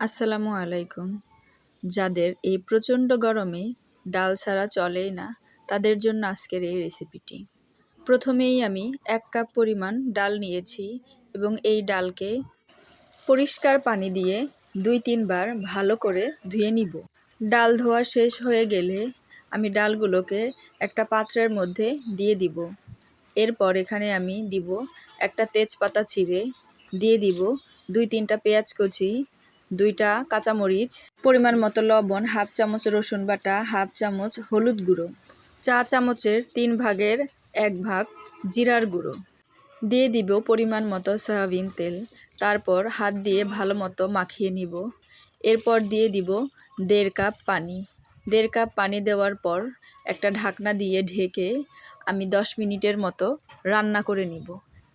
আসসালামু আলাইকুম। যাদের এই প্রচণ্ড গরমে ডাল ছাড়া চলেই না, তাদের জন্য আজকের এই রেসিপিটি প্রথমেই আমি এক কাপ পরিমাণ ডাল নিয়েছি এবং এই ডালকে পরিষ্কার পানি দিয়ে দুই তিনবার ভালো করে ধুয়ে নিব। ডাল ধোয়া শেষ হয়ে গেলে আমি ডালগুলোকে একটা পাত্রের মধ্যে দিয়ে দিব। এরপর এখানে আমি দিব একটা তেজপাতা ছিঁড়ে, দিয়ে দিব দুই তিনটা পেঁয়াজ কুচি দুইটা কাঁচামরিচ, পরিমাণ মতো লবণ, হাফ চামচ রসুন বাটা, হাফ চামচ হলুদ গুঁড়ো, চা চামচের তিন ভাগের এক ভাগ জিরার গুঁড়ো। দিয়ে দিব পরিমাণ মতো সয়াবিন তেল। তারপর হাত দিয়ে ভালো মতো মাখিয়ে নিব। এরপর দিয়ে দিব দেড় কাপ পানি। দেড় কাপ পানি দেওয়ার পর একটা ঢাকনা দিয়ে ঢেকে আমি দশ মিনিটের মতো রান্না করে নিব।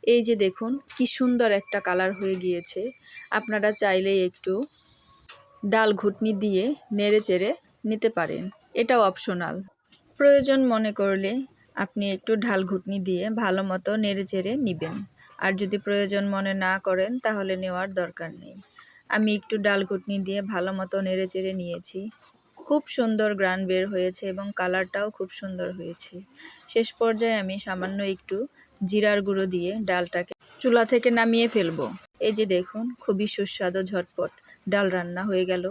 এই যে দেখুন, কি সুন্দর একটা কালার হয়ে গিয়েছে। আপনারা চাইলে একটু ডাল ঘুটনি দিয়ে নেড়ে চেড়ে নিতে পারেন। এটাও অপশনাল। প্রয়োজন মনে করলে আপনি একটু ঢাল ঘুটনি দিয়ে ভালো মতো নেড়ে চেড়ে নেবেন। আর যদি প্রয়োজন মনে না করেন, তাহলে নেওয়ার দরকার নেই। আমি একটু ডাল ঘুটনি দিয়ে ভালো মতো নেড়ে চেড়ে নিয়েছি। খুব সুন্দর গ্রান বের হয়েছে এবং কালারটাও খুব সুন্দর হয়েছে। শেষ পর্যায়ে আমি সামান্য একটু জিরার গুঁড়ো দিয়ে ডালটাকে চুলা থেকে নামিয়ে ফেলব। এই যে দেখুন, খুবই সুস্বাদু ঝটপট ডাল রান্না হয়ে গেল।